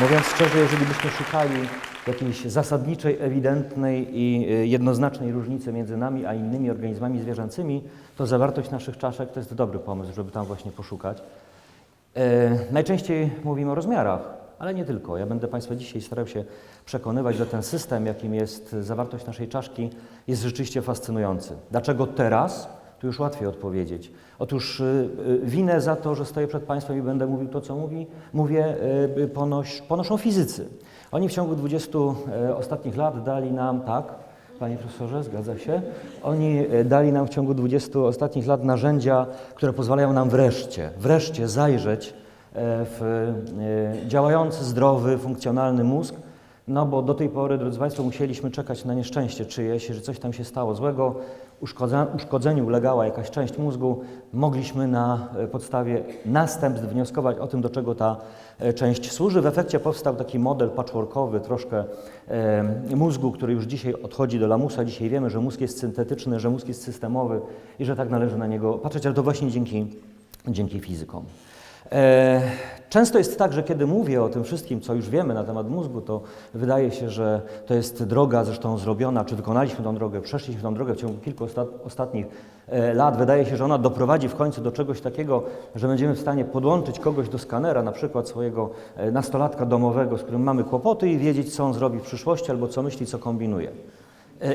Mówiąc szczerze, jeżeli byśmy szukali jakiejś zasadniczej, ewidentnej i y, jednoznacznej różnicy między nami a innymi organizmami zwierzęcymi, to zawartość naszych czaszek to jest dobry pomysł, żeby tam właśnie poszukać. E, najczęściej mówimy o rozmiarach, ale nie tylko. Ja będę Państwa dzisiaj starał się przekonywać, że ten system, jakim jest zawartość naszej czaszki, jest rzeczywiście fascynujący. Dlaczego teraz? Tu już łatwiej odpowiedzieć. Otóż y, y, winę za to, że stoję przed Państwem i będę mówił to, co mówi, mówię, y, ponoś, ponoszą fizycy. Oni w ciągu 20 e, ostatnich lat dali nam, tak, Panie profesorze, zgadza się. Oni e, dali nam w ciągu 20 ostatnich lat narzędzia, które pozwalają nam wreszcie, wreszcie zajrzeć e, w działający, zdrowy, funkcjonalny mózg. No bo do tej pory, drodzy Państwo, musieliśmy czekać na nieszczęście czyjeś, że coś tam się stało złego, uszkodzeniu ulegała jakaś część mózgu, mogliśmy na e, podstawie następstw wnioskować o tym, do czego ta e, część służy. W efekcie powstał taki model patchworkowy troszkę e, mózgu, który już dzisiaj odchodzi do lamusa. Dzisiaj wiemy, że mózg jest syntetyczny, że mózg jest systemowy i że tak należy na niego patrzeć, ale to właśnie dzięki, dzięki fizykom. E, Często jest tak, że kiedy mówię o tym wszystkim, co już wiemy na temat mózgu, to wydaje się, że to jest droga zresztą zrobiona, czy wykonaliśmy tą drogę, przeszliśmy tą drogę w ciągu kilku ostat ostatnich e, lat. Wydaje się, że ona doprowadzi w końcu do czegoś takiego, że będziemy w stanie podłączyć kogoś do skanera, na przykład swojego e, nastolatka domowego, z którym mamy kłopoty i wiedzieć, co on zrobi w przyszłości albo co myśli, co kombinuje.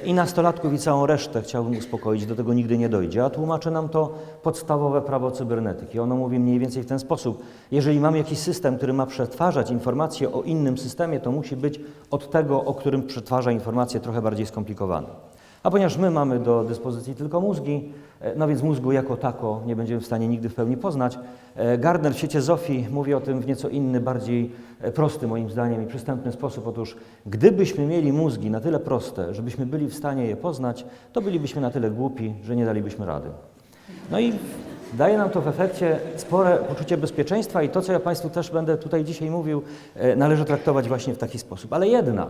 I nastolatków i całą resztę chciałbym uspokoić, do tego nigdy nie dojdzie. A tłumaczy nam to podstawowe prawo cybernetyki. Ono mówi mniej więcej w ten sposób. Jeżeli mamy jakiś system, który ma przetwarzać informacje o innym systemie, to musi być od tego, o którym przetwarza informacje, trochę bardziej skomplikowany. A ponieważ my mamy do dyspozycji tylko mózgi, e, no więc mózgu jako tako nie będziemy w stanie nigdy w pełni poznać. E, Gardner w świecie Zofii mówi o tym w nieco inny, bardziej e, prosty moim zdaniem i przystępny sposób. Otóż gdybyśmy mieli mózgi na tyle proste, żebyśmy byli w stanie je poznać, to bylibyśmy na tyle głupi, że nie dalibyśmy rady. No i daje nam to w efekcie spore poczucie bezpieczeństwa i to, co ja Państwu też będę tutaj dzisiaj mówił, należy traktować właśnie w taki sposób. Ale jednak,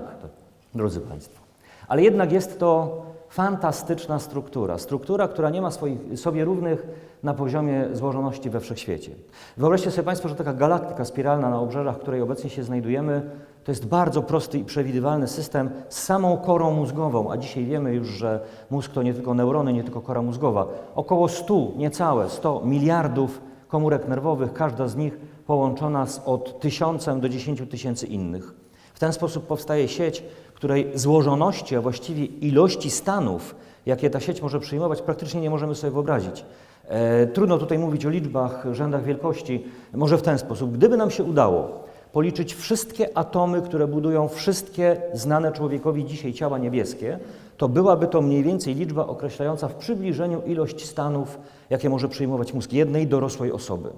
drodzy Państwo, ale jednak jest to fantastyczna struktura. Struktura, która nie ma swoich, sobie równych na poziomie złożoności we wszechświecie. Wyobraźcie sobie Państwo, że taka galaktyka spiralna na obrzeżach, której obecnie się znajdujemy, to jest bardzo prosty i przewidywalny system z samą korą mózgową, a dzisiaj wiemy już, że mózg to nie tylko neurony, nie tylko kora mózgowa. Około 100, niecałe 100 miliardów komórek nerwowych, każda z nich połączona z od tysiącem do dziesięciu tysięcy innych. W ten sposób powstaje sieć, której złożoności, a właściwie ilości stanów, jakie ta sieć może przyjmować, praktycznie nie możemy sobie wyobrazić. E, trudno tutaj mówić o liczbach, rzędach wielkości. Może w ten sposób. Gdyby nam się udało policzyć wszystkie atomy, które budują wszystkie znane człowiekowi dzisiaj ciała niebieskie, to byłaby to mniej więcej liczba określająca w przybliżeniu ilość stanów, jakie może przyjmować mózg jednej dorosłej osoby.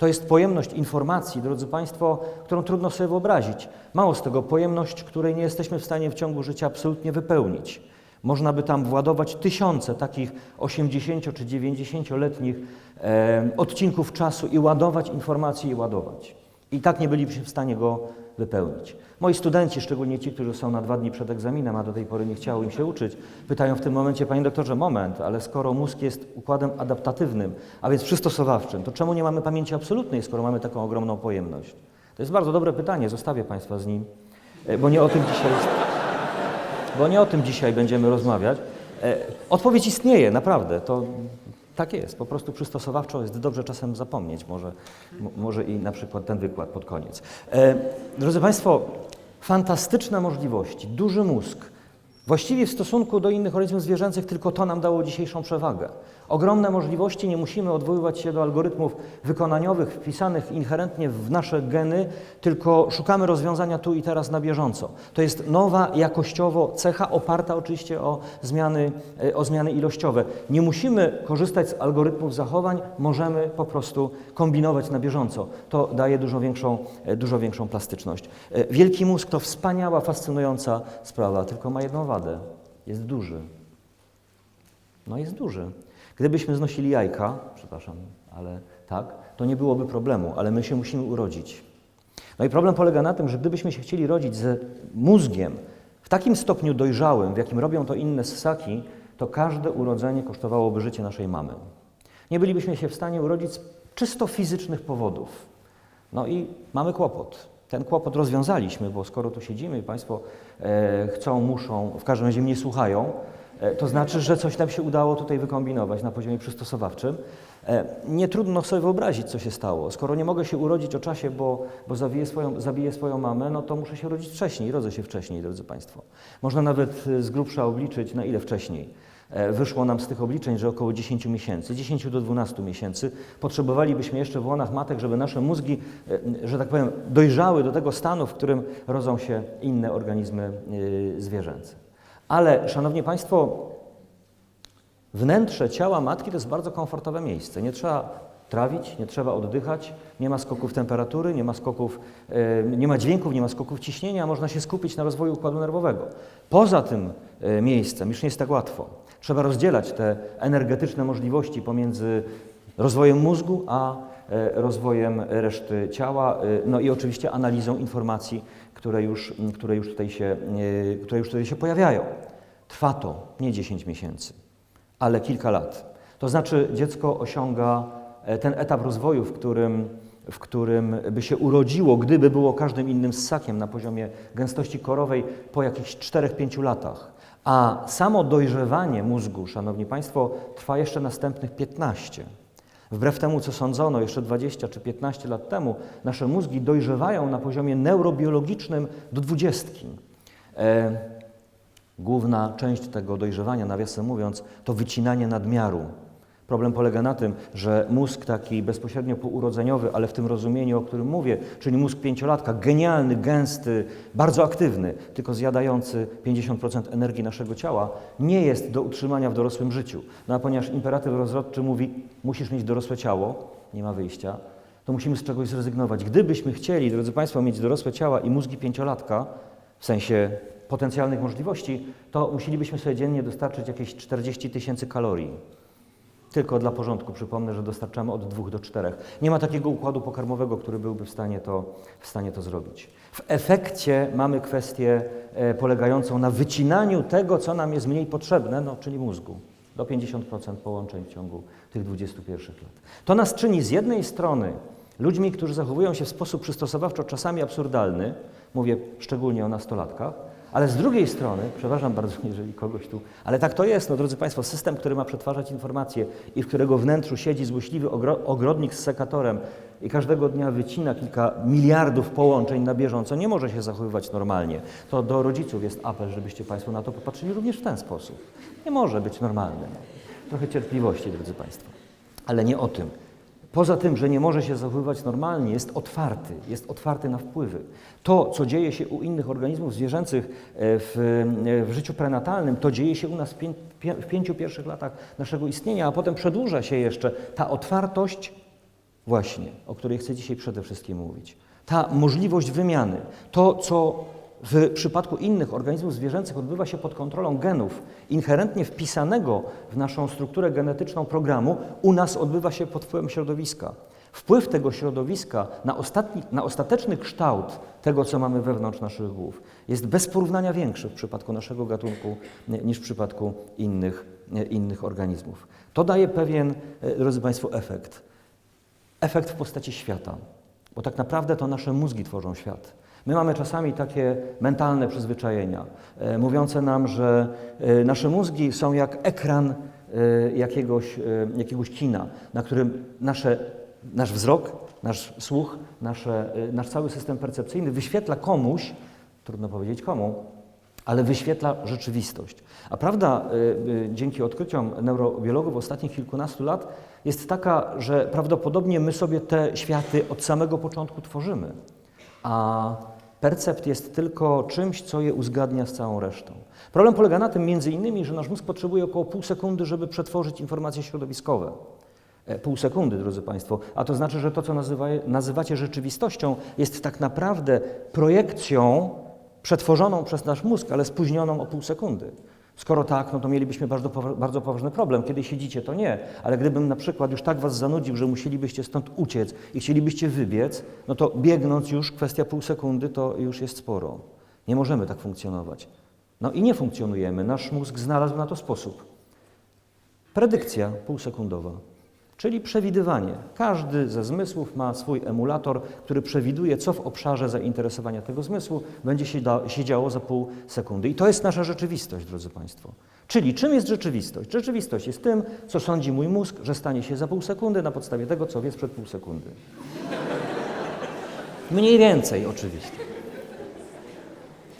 To jest pojemność informacji, drodzy Państwo, którą trudno sobie wyobrazić. Mało z tego, pojemność, której nie jesteśmy w stanie w ciągu życia absolutnie wypełnić. Można by tam władować tysiące takich 80 czy 90-letnich e, odcinków czasu i ładować informacje i ładować. I tak nie bylibyśmy w stanie go wypełnić. Moi studenci, szczególnie ci, którzy są na dwa dni przed egzaminem, a do tej pory nie chciało im się uczyć, pytają w tym momencie, panie doktorze, moment, ale skoro mózg jest układem adaptatywnym, a więc przystosowawczym, to czemu nie mamy pamięci absolutnej, skoro mamy taką ogromną pojemność? To jest bardzo dobre pytanie, zostawię państwa z nim, e, bo nie o tym dzisiaj, bo nie o tym dzisiaj będziemy rozmawiać. E, Odpowiedź istnieje, naprawdę. To tak jest, po prostu przystosowawczo jest dobrze czasem zapomnieć, może, może i na przykład ten wykład pod koniec. E, drodzy Państwo, fantastyczne możliwości, duży mózg. Właściwie w stosunku do innych organizmów zwierzęcych tylko to nam dało dzisiejszą przewagę. Ogromne możliwości, nie musimy odwoływać się do algorytmów wykonaniowych wpisanych inherentnie w nasze geny, tylko szukamy rozwiązania tu i teraz na bieżąco. To jest nowa jakościowo cecha oparta oczywiście o zmiany, e, o zmiany ilościowe. Nie musimy korzystać z algorytmów zachowań, możemy po prostu kombinować na bieżąco. To daje dużo większą, e, dużo większą plastyczność. E, Wielki mózg to wspaniała, fascynująca sprawa, tylko ma jedną wadę. Jest duży. No jest duży. Gdybyśmy znosili jajka, przepraszam, ale tak, to nie byłoby problemu, ale my się musimy urodzić. No i problem polega na tym, że gdybyśmy się chcieli rodzić ze mózgiem w takim stopniu dojrzałym, w jakim robią to inne ssaki, to każde urodzenie kosztowałoby życie naszej mamy. Nie bylibyśmy się w stanie urodzić z czysto fizycznych powodów. No i mamy kłopot. Ten kłopot rozwiązaliśmy, bo skoro tu siedzimy i Państwo e, chcą, muszą, w każdym razie mnie słuchają, to znaczy, że coś nam się udało tutaj wykombinować na poziomie przystosowawczym. E, nie trudno sobie wyobrazić, co się stało. Skoro nie mogę się urodzić o czasie, bo, bo zabiję, swoją, zabiję swoją mamę, no to muszę się rodzić wcześniej. Rodzę się wcześniej, drodzy Państwo. Można nawet e, z grubsza obliczyć, na ile wcześniej. E, Wyszło nam z tych obliczeń, że około 10 miesięcy, 10 do 12 miesięcy potrzebowalibyśmy jeszcze w łonach matek, żeby nasze mózgi, e, że tak powiem, dojrzały do tego stanu, w którym rodzą się inne organizmy e, zwierzęce. Ale, Szanowni Państwo, wnętrze ciała matki to jest bardzo komfortowe miejsce. Nie trzeba trawić, nie trzeba oddychać, nie ma skoków temperatury, nie ma skoków, e, nie ma dźwięków, nie ma skoków ciśnienia, można się skupić na rozwoju układu nerwowego. Poza tym e, miejscem już nie jest tak łatwo. Trzeba rozdzielać te energetyczne możliwości pomiędzy rozwojem mózgu a e, rozwojem reszty ciała, no i oczywiście analizą informacji, które już, które już, tutaj, się, e, które już tutaj się pojawiają. Trwa to nie 10 miesięcy, ale kilka lat. To znaczy dziecko osiąga e, ten etap rozwoju, w którym, w którym by się urodziło, gdyby było każdym innym ssakiem na poziomie gęstości korowej po jakichś 4-5 latach. A samo dojrzewanie mózgu, Szanowni Państwo, trwa jeszcze następnych 15. Wbrew temu, co sądzono jeszcze 20 czy 15 lat temu, nasze mózgi dojrzewają na poziomie neurobiologicznym do dwudziestki. E, Główna część tego dojrzewania, nawiasem mówiąc, to wycinanie nadmiaru. Problem polega na tym, że mózg taki bezpośrednio pourodzeniowy, ale w tym rozumieniu, o którym mówię, czyli mózg pięciolatka, genialny, gęsty, bardzo aktywny, tylko zjadający 50% energii naszego ciała, nie jest do utrzymania w dorosłym życiu. No a ponieważ imperatyw rozrodczy mówi, musisz mieć dorosłe ciało, nie ma wyjścia, to musimy z czegoś zrezygnować. Gdybyśmy chcieli, drodzy Państwo, mieć dorosłe ciała i mózgi pięciolatka, w sensie potencjalnych możliwości, to musielibyśmy sobie dziennie dostarczyć jakieś 40 tysięcy kalorii. Tylko dla porządku przypomnę, że dostarczamy od 2 do 4. Nie ma takiego układu pokarmowego, który byłby w stanie to, w stanie to zrobić. W efekcie mamy kwestię e, polegającą na wycinaniu tego, co nam jest mniej potrzebne, no, czyli mózgu. Do 50% połączeń w ciągu tych 21 lat. To nas czyni z jednej strony ludźmi, którzy zachowują się w sposób przystosowawczo czasami absurdalny, mówię szczególnie o nastolatkach, ale z drugiej strony, przepraszam bardzo, jeżeli kogoś tu, ale tak to jest, no drodzy Państwo, system, który ma przetwarzać informacje i w którego wnętrzu siedzi złośliwy ogro- ogrodnik z sekatorem i każdego dnia wycina kilka miliardów połączeń na bieżąco, nie może się zachowywać normalnie. To do rodziców jest apel, żebyście Państwo na to popatrzyli również w ten sposób. Nie może być normalny. Trochę cierpliwości, drodzy Państwo. Ale nie o tym. Poza tym, że nie może się zachowywać normalnie, jest otwarty, jest otwarty na wpływy. To, co dzieje się u innych organizmów zwierzęcych e, w, e, w życiu prenatalnym, to dzieje się u nas w, pię, w pięciu pierwszych latach naszego istnienia, a potem przedłuża się jeszcze ta otwartość, właśnie, o której chcę dzisiaj przede wszystkim mówić. Ta możliwość wymiany, to, co w przypadku innych organizmów zwierzęcych odbywa się pod kontrolą genów inherentnie wpisanego w naszą strukturę genetyczną programu, u nas odbywa się pod wpływem środowiska. Wpływ tego środowiska na, ostatni, na ostateczny kształt tego, co mamy wewnątrz naszych głów, jest bez porównania większy w przypadku naszego gatunku nie, niż w przypadku innych, nie, innych organizmów. To daje pewien, e, drodzy Państwo, efekt. Efekt w postaci świata, bo tak naprawdę to nasze mózgi tworzą świat. My mamy czasami takie mentalne przyzwyczajenia, e, mówiące nam, że e, nasze mózgi są jak ekran e, jakiegoś, jakiegoś kina, na którym nasze, nasz wzrok, nasz słuch, nasze, nasz cały system percepcyjny wyświetla komuś, trudno powiedzieć komu, ale wyświetla rzeczywistość. A prawda, dzięki odkryciom neurobiologów ostatnich kilkunastu lat, jest taka, że prawdopodobnie my sobie te światy od samego początku tworzymy, a percept jest tylko czymś, co je uzgadnia z całą resztą. Problem polega na tym między innymi, że nasz mózg potrzebuje około pół sekundy, żeby przetworzyć informacje środowiskowe. E, Pół sekundy, drodzy Państwo, a to znaczy, że to, co nazywa, nazywacie rzeczywistością, jest tak naprawdę projekcją przetworzoną przez nasz mózg, ale spóźnioną o pół sekundy. Skoro tak, no to mielibyśmy bardzo, bardzo poważny problem. Kiedy siedzicie, to nie, ale gdybym na przykład już tak Was zanudził, że musielibyście stąd uciec i chcielibyście wybiec, no to biegnąc już kwestia pół sekundy to już jest sporo. Nie możemy tak funkcjonować. No i nie funkcjonujemy. Nasz mózg znalazł na to sposób. Predykcja półsekundowa. Czyli przewidywanie. Każdy ze zmysłów ma swój emulator, który przewiduje, co w obszarze zainteresowania tego zmysłu będzie się, da, się działo za pół sekundy. I to jest nasza rzeczywistość, drodzy Państwo. Czyli czym jest rzeczywistość? Rzeczywistość jest tym, co sądzi mój mózg, że stanie się za pół sekundy na podstawie tego, co wie sprzed pół sekundy. Mniej więcej oczywiście.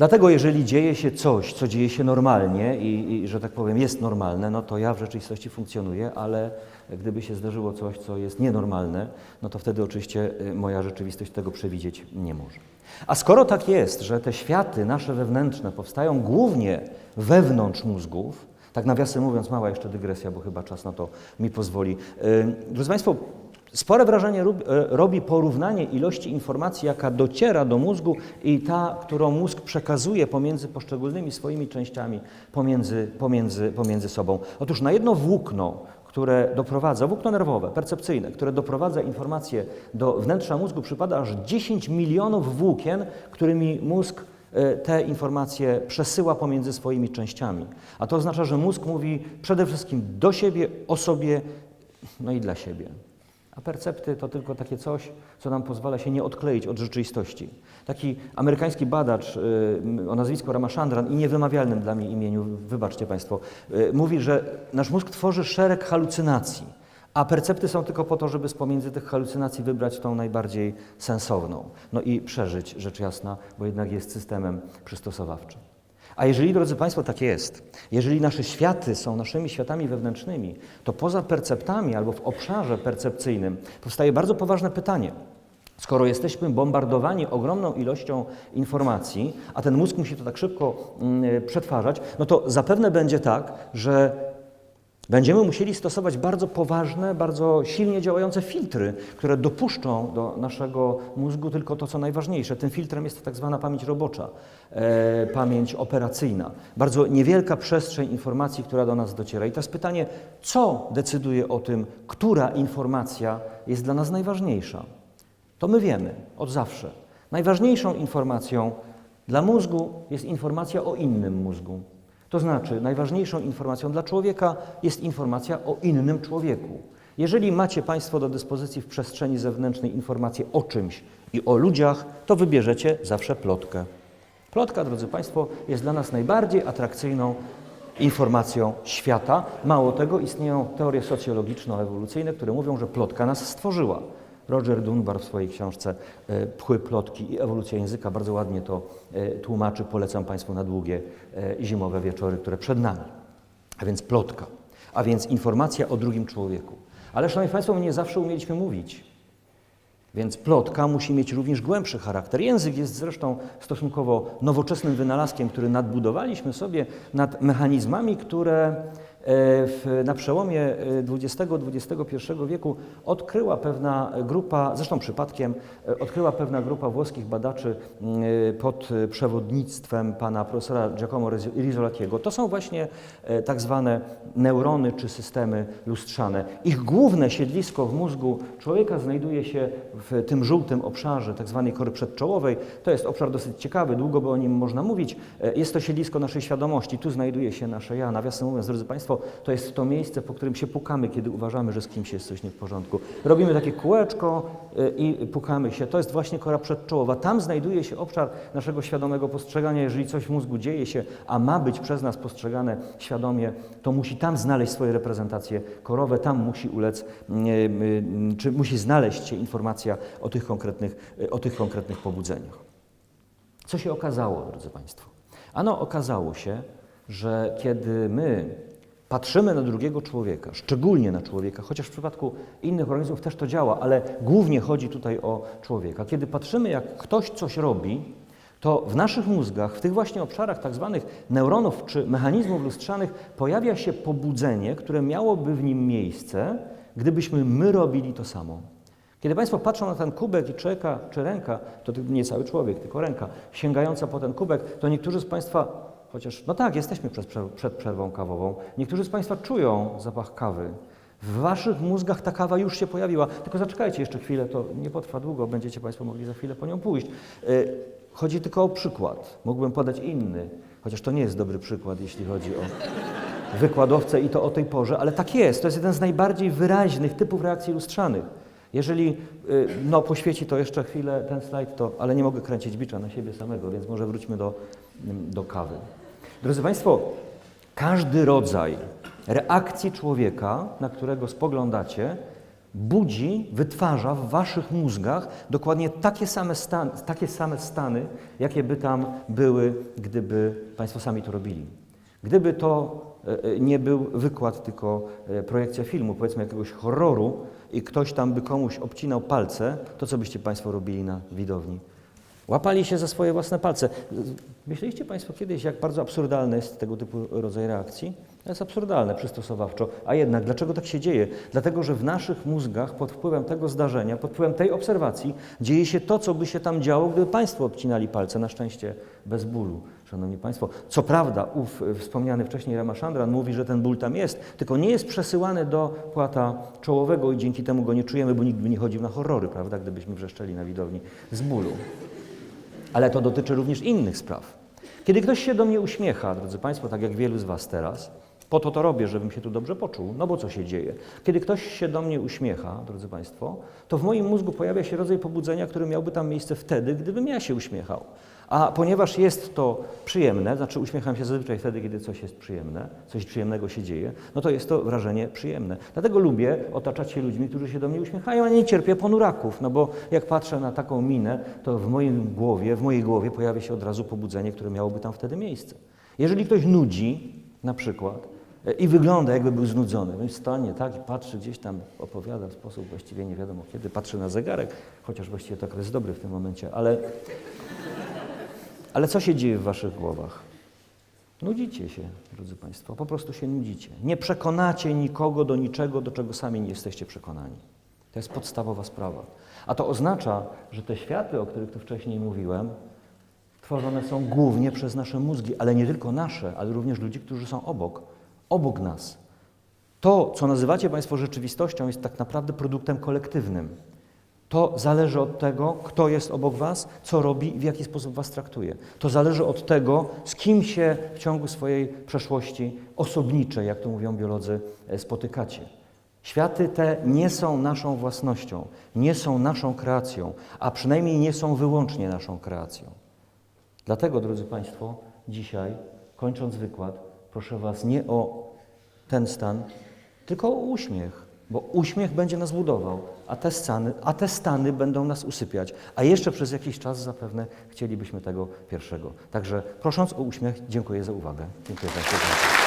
Dlatego jeżeli dzieje się coś, co dzieje się normalnie i, i, że tak powiem jest normalne, no to ja w rzeczywistości funkcjonuję, ale gdyby się zdarzyło coś, co jest nienormalne, no to wtedy oczywiście y, moja rzeczywistość tego przewidzieć nie może. A skoro tak jest, że te światy nasze wewnętrzne powstają głównie wewnątrz mózgów, tak nawiasem mówiąc, mała jeszcze dygresja, bo chyba czas na to mi pozwoli. Yy, Drodzy Państwo, Spore wrażenie e, robi porównanie ilości informacji, jaka dociera do mózgu i ta, którą mózg przekazuje pomiędzy poszczególnymi swoimi częściami, pomiędzy, pomiędzy, pomiędzy sobą. Otóż na jedno włókno, które doprowadza, włókno nerwowe, percepcyjne, które doprowadza informacje do wnętrza mózgu, przypada aż 10 milionów włókien, którymi mózg e, te informacje przesyła pomiędzy swoimi częściami. A to oznacza, że mózg mówi przede wszystkim do siebie, o sobie, no i dla siebie. A percepty to tylko takie coś, co nam pozwala się nie odkleić od rzeczywistości. Taki amerykański badacz y, o nazwisku Ramachandran i niewymawialnym dla mnie imieniu, wybaczcie Państwo, y, mówi, że nasz mózg tworzy szereg halucynacji, a percepty są tylko po to, żeby z pomiędzy tych halucynacji wybrać tą najbardziej sensowną. No i przeżyć, rzecz jasna, bo jednak jest systemem przystosowawczym. A jeżeli, drodzy Państwo, tak jest, jeżeli nasze światy są naszymi światami wewnętrznymi, to poza perceptami albo w obszarze percepcyjnym powstaje bardzo poważne pytanie. Skoro jesteśmy bombardowani ogromną ilością informacji, a ten mózg musi to tak szybko mm, przetwarzać, no to zapewne będzie tak, że Będziemy musieli stosować bardzo poważne, bardzo silnie działające filtry, które dopuszczą do naszego mózgu tylko to, co najważniejsze. Tym filtrem jest tak zwana pamięć robocza, e, pamięć operacyjna. Bardzo niewielka przestrzeń informacji, która do nas dociera. I teraz pytanie, co decyduje o tym, która informacja jest dla nas najważniejsza? To my wiemy od zawsze. Najważniejszą informacją dla mózgu jest informacja o innym mózgu. To znaczy, najważniejszą informacją dla człowieka jest informacja o innym człowieku. Jeżeli macie Państwo do dyspozycji w przestrzeni zewnętrznej informacje o czymś i o ludziach, to wybierzecie zawsze plotkę. Plotka, drodzy Państwo, jest dla nas najbardziej atrakcyjną informacją świata. Mało tego, istnieją teorie socjologiczno-ewolucyjne, które mówią, że plotka nas stworzyła. Roger Dunbar w swojej książce e, Pchły plotki i ewolucja języka bardzo ładnie to e, tłumaczy. Polecam Państwu na długie e, zimowe wieczory, które przed nami. A więc plotka, a więc informacja o drugim człowieku. Ale, Szanowni Państwo, my nie zawsze umieliśmy mówić. Więc plotka musi mieć również głębszy charakter. Język jest zresztą stosunkowo nowoczesnym wynalazkiem, który nadbudowaliśmy sobie nad mechanizmami, które w, na przełomie XX-XXI wieku odkryła pewna grupa, zresztą przypadkiem, e, odkryła pewna grupa włoskich badaczy m, e, pod przewodnictwem pana profesora Giacomo Rizzolatiego. To są właśnie e, tak zwane neurony czy systemy lustrzane. Ich główne siedlisko w mózgu człowieka znajduje się w tym żółtym obszarze tak zwanej kory przedczołowej. To jest obszar dosyć ciekawy, długo by o nim można mówić. E, Jest to siedlisko naszej świadomości. Tu znajduje się nasze ja. Nawiasem mówiąc, drodzy Państwo, to jest to miejsce, po którym się pukamy, kiedy uważamy, że z kimś jest coś nie w porządku. Robimy takie kółeczko e, i pukamy się. To jest właśnie kora przedczołowa. Tam znajduje się obszar naszego świadomego postrzegania. Jeżeli coś w mózgu dzieje się, a ma być przez nas postrzegane świadomie, to musi tam znaleźć swoje reprezentacje korowe, tam musi ulec, mm, mm, czy musi znaleźć się informacja o tych konkretnych, o tych konkretnych pobudzeniach. Co się okazało, drodzy Państwo? Ano okazało się, że kiedy my patrzymy na drugiego człowieka, szczególnie na człowieka, chociaż w przypadku innych organizmów też to działa, ale głównie chodzi tutaj o człowieka. Kiedy patrzymy, jak ktoś coś robi, to w naszych mózgach, w tych właśnie obszarach tak zwanych neuronów czy mechanizmów lustrzanych pojawia się pobudzenie, które miałoby w nim miejsce, gdybyśmy my robili to samo. Kiedy Państwo patrzą na ten kubek i czeka, czy ręka, to nie cały człowiek, tylko ręka, sięgająca po ten kubek, to niektórzy z Państwa, chociaż, no tak, jesteśmy przed, przed przerwą kawową, niektórzy z Państwa czują zapach kawy. W Waszych mózgach ta kawa już się pojawiła, tylko zaczekajcie jeszcze chwilę, to nie potrwa długo, będziecie Państwo mogli za chwilę po nią pójść. Y, Chodzi tylko o przykład, mógłbym podać inny, chociaż to nie jest dobry przykład, jeśli chodzi o wykładowcę i to o tej porze, ale tak jest. To jest jeden z najbardziej wyraźnych typów reakcji lustrzanych. Jeżeli y, no, poświeci to jeszcze chwilę ten slajd, to, ale nie mogę kręcić bicza na siebie samego, więc może wróćmy do, do kawy. Drodzy Państwo, każdy rodzaj reakcji człowieka, na którego spoglądacie, budzi, wytwarza w waszych mózgach dokładnie takie same, stan, takie same stany, jakie by tam były, gdyby Państwo sami to robili. Gdyby to e, e, nie był wykład, tylko e, projekcja filmu, powiedzmy jakiegoś horroru i ktoś tam by komuś obcinał palce, to co byście Państwo robili na widowni? Łapali się za swoje własne palce. Myśleliście Państwo kiedyś, jak bardzo absurdalny jest tego typu rodzaj reakcji? To jest absurdalne przystosowawczo. A jednak, dlaczego tak się dzieje? Dlatego, że w naszych mózgach pod wpływem tego zdarzenia, pod wpływem tej obserwacji dzieje się to, co by się tam działo, gdyby Państwo obcinali palce. Na szczęście bez bólu, Szanowni Państwo. Co prawda, ów e, wspomniany wcześniej Ramachandran mówi, że ten ból tam jest, tylko nie jest przesyłany do płata czołowego i dzięki temu go nie czujemy, bo nikt by nie chodził na horrory, prawda, gdybyśmy wrzeszczeli na widowni z bólu. Ale to dotyczy również innych spraw. Kiedy ktoś się do mnie uśmiecha, drodzy Państwo, tak jak wielu z Was teraz, po to to robię, żebym się tu dobrze poczuł, no bo co się dzieje? Kiedy ktoś się do mnie uśmiecha, drodzy Państwo, to w moim mózgu pojawia się rodzaj pobudzenia, który miałby tam miejsce wtedy, gdybym ja się uśmiechał. A ponieważ jest to przyjemne, znaczy uśmiecham się zazwyczaj wtedy, kiedy coś jest przyjemne, coś przyjemnego się dzieje, no to jest to wrażenie przyjemne. Dlatego lubię otaczać się ludźmi, którzy się do mnie uśmiechają, a nie cierpię ponuraków, no bo jak patrzę na taką minę, to w moim głowie, w mojej głowie pojawia się od razu pobudzenie, które miałoby tam wtedy miejsce. Jeżeli ktoś nudzi, na przykład, e, i wygląda jakby był znudzony, no i stanie tak i patrzy gdzieś tam, opowiada w sposób właściwie nie wiadomo kiedy, patrzy na zegarek, chociaż właściwie to jest dobry w tym momencie, ale ale co się dzieje w waszych głowach? Nudzicie się, drodzy Państwo, po prostu się nudzicie. Nie przekonacie nikogo do niczego, do czego sami nie jesteście przekonani. To jest podstawowa sprawa. A to oznacza, że te światy, o których tu wcześniej mówiłem, tworzone są głównie przez nasze mózgi, ale nie tylko nasze, ale również ludzi, którzy są obok, obok nas. To, co nazywacie Państwo rzeczywistością, jest tak naprawdę produktem kolektywnym. To zależy od tego, kto jest obok Was, co robi i w jaki sposób Was traktuje. To zależy od tego, z kim się w ciągu swojej przeszłości osobniczej, jak to mówią biolodzy, e, spotykacie. Światy te nie są naszą własnością, nie są naszą kreacją, a przynajmniej nie są wyłącznie naszą kreacją. Dlatego, drodzy Państwo, dzisiaj, kończąc wykład, proszę Was nie o ten stan, tylko o uśmiech bo uśmiech będzie nas budował, a te, stany, a te stany będą nas usypiać. A jeszcze przez jakiś czas zapewne chcielibyśmy tego pierwszego. Także prosząc o uśmiech, dziękuję za uwagę. Dziękuję Państwu.